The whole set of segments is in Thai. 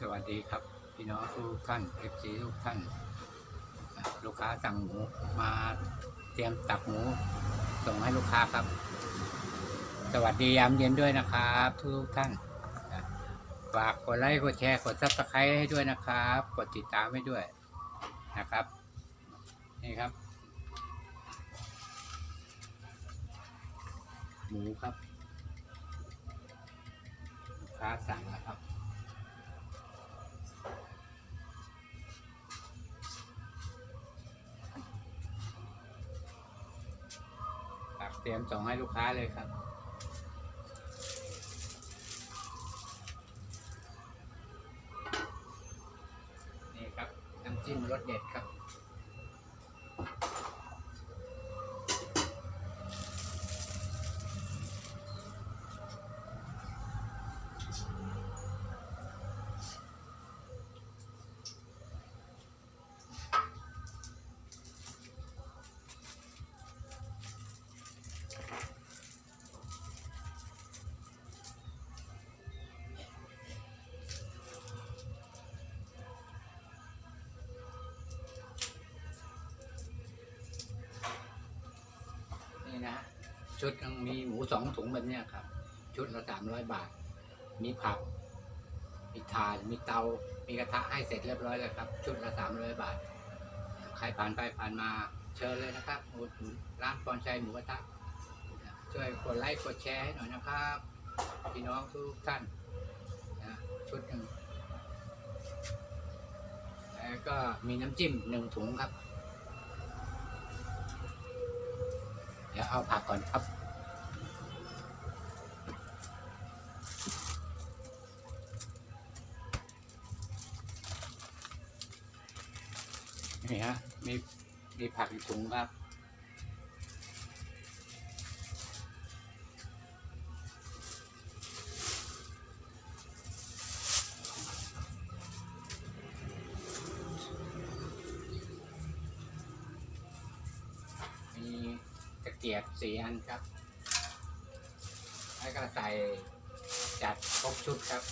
สวัสดีครับ พี่น้องทุกท่านเอฟซีทุกท่าน ลูกค้าสั่งหมูมาเตรียมตักหมูส่งให้ลูกค้าครับ สวัสดียามเย็นด้วยนะครับ ทุกท่านฝากกดไลค์กดแชร์กดซับสไครต์ให้ด้วยนะครับ กดติดตามให้ด้วยนะครับ นี่ครับ หมูครับ ลูกค้าสั่งแล้วครับ ตรียมส่งให้ลูกค้าเลยครับ นี่ครับน้ำจิ้มรสเด็ดครับ นะ ชุดยังมีหมูสองถุงแบบเนี้ยครับ ชุดละสามร้อยบาท มีผัก มีถาดมีเตา มีกระทะให้เสร็จเรียบร้อยแล้วครับ ชุดละสามร้อยบาท ใครผ่านไปผ่านมาเชิญเลยนะครับหนุนร้านปอนชัยหมูกระทะช่วยกดไลค์กดแชร์ให้หน่อยนะครับพี่น้องทุกท่านนะชุดหนึ่งแล้วก็มีน้ำจิ้มหนึ่งถุงครับ ดี๋ยวเอาผักก่อนครับ นี่ฮะ มีมีผักอีกถุงครับมี ตะเกียบสี่อันครับ แล้วก็ใส่จัดครบชุดครับ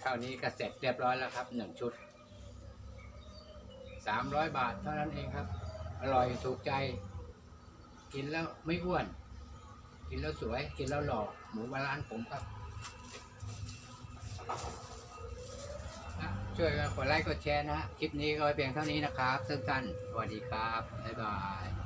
เท่านี้ก็เสร็จเรียบร้อยแล้วครับหนึ่งชุดสามร้อยบาทเท่านั้นเองครับ อร่อยถูกใจ กินแล้วไม่อ้วน กินแล้วสวย กินแล้วหล่อหมูบาลานผมครับช่วยกันกดไลค์กดแชร์นะฮะคลิปนี้ก็เพียงเท่านี้นะครับสั้นๆสวัสดีครับ บ๊ายบาย